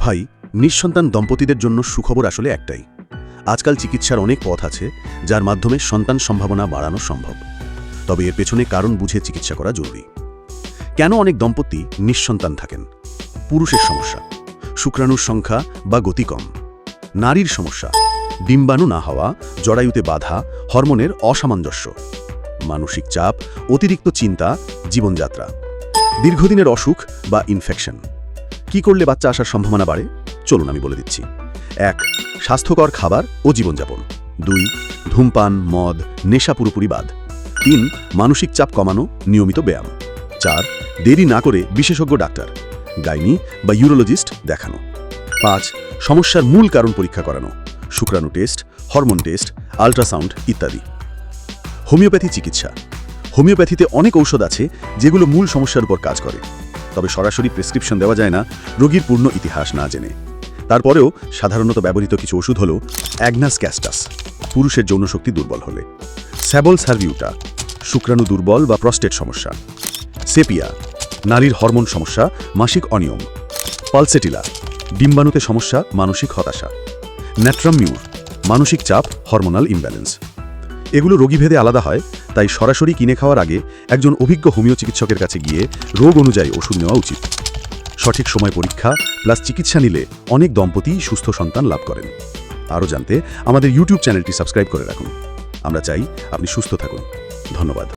ভাই, নিঃসন্তান দম্পতিদের জন্য সুখবর আসলে একটাই। আজকাল চিকিৎসার অনেক পথ আছে, যার মাধ্যমে সন্তান সম্ভাবনা বাড়ানো সম্ভব। তবে এর পেছনে কারণ বুঝে চিকিৎসা করা জরুরি। কেন অনেক দম্পতি নিঃসন্তান থাকেন? পুরুষের সমস্যা। শুক্রাণুর সংখ্যা বা গতি কম। নারীর সমস্যা। ডিম্বাণু না হওয়া, জরায়ুতে বাধা, হরমোনের অসামঞ্জস্য। মানসিক চাপ, অতিরিক্ত চিন্তা, জীবনযাত্রা। দীর্ঘদিনের অসুখ বা ইনফেকশন কি করলে বাচ্চা আসার সম্ভাবনা বাড়ে? চলুন আমি বলে দিচ্ছি। এক, স্বাস্থ্যকর খাবার ও জীবনযাপন। দুই, ধূমপান, মদ, নেশা পুরোপুরি বাদ। তিন, মানসিক চাপ কমানো, নিয়মিত ব্যায়াম। চার, দেরি না করে বিশেষজ্ঞ ডাক্তার, গাইনি বা ইউরোলজিস্ট দেখানো। পাঁচ, সমস্যার মূল কারণ পরীক্ষা করানো, শুক্রাণু টেস্ট, হরমোন টেস্ট, আল্ট্রাসাউন্ড ইত্যাদি। হোমিওপ্যাথি চিকিৎসা। হোমিওপ্যাথিতে অনেক ঔষধ আছে যেগুলো মূল সমস্যার উপর কাজ করে। তবে সরাসরি প্রেসক্রিপশন দেওয়া যায় না, রোগীর পূর্ণ ইতিহাস না জেনে। তারপরেও সাধারণত ব্যবহৃত কিছু ওষুধ হল অ্যাগনাস ক্যাস্টাস, পুরুষের যৌনশক্তি দুর্বল হলে। স্যাবল সার্ভিউটা, শুক্রাণু দুর্বল বা প্রস্টেট সমস্যা। সেপিয়া নারীর হরমোন সমস্যা, মাসিক অনিয়ম। পালসেটিলা, ডিম্বাণুতে সমস্যা, মানসিক হতাশা। ন্যাট্রামিউর মানসিক চাপ, হরমোনাল ইমব্যালেন্স। এগুলো রোগীভেদে আলাদা হয়, তাই সরাসরি কিনে খাওয়ার আগে একজন অভিজ্ঞ হোমিও চিকিৎসকের কাছে গিয়ে রোগ অনুযায়ী ওষুধ নেওয়া উচিত। সঠিক সময় পরীক্ষা প্লাস চিকিৎসা নিলে অনেক দম্পতি সুস্থ সন্তান লাভ করেন। আরও জানতে আমাদের ইউটিউব চ্যানেলটি সাবস্ক্রাইব করে রাখুন। আমরা চাই আপনি সুস্থ থাকুন। ধন্যবাদ।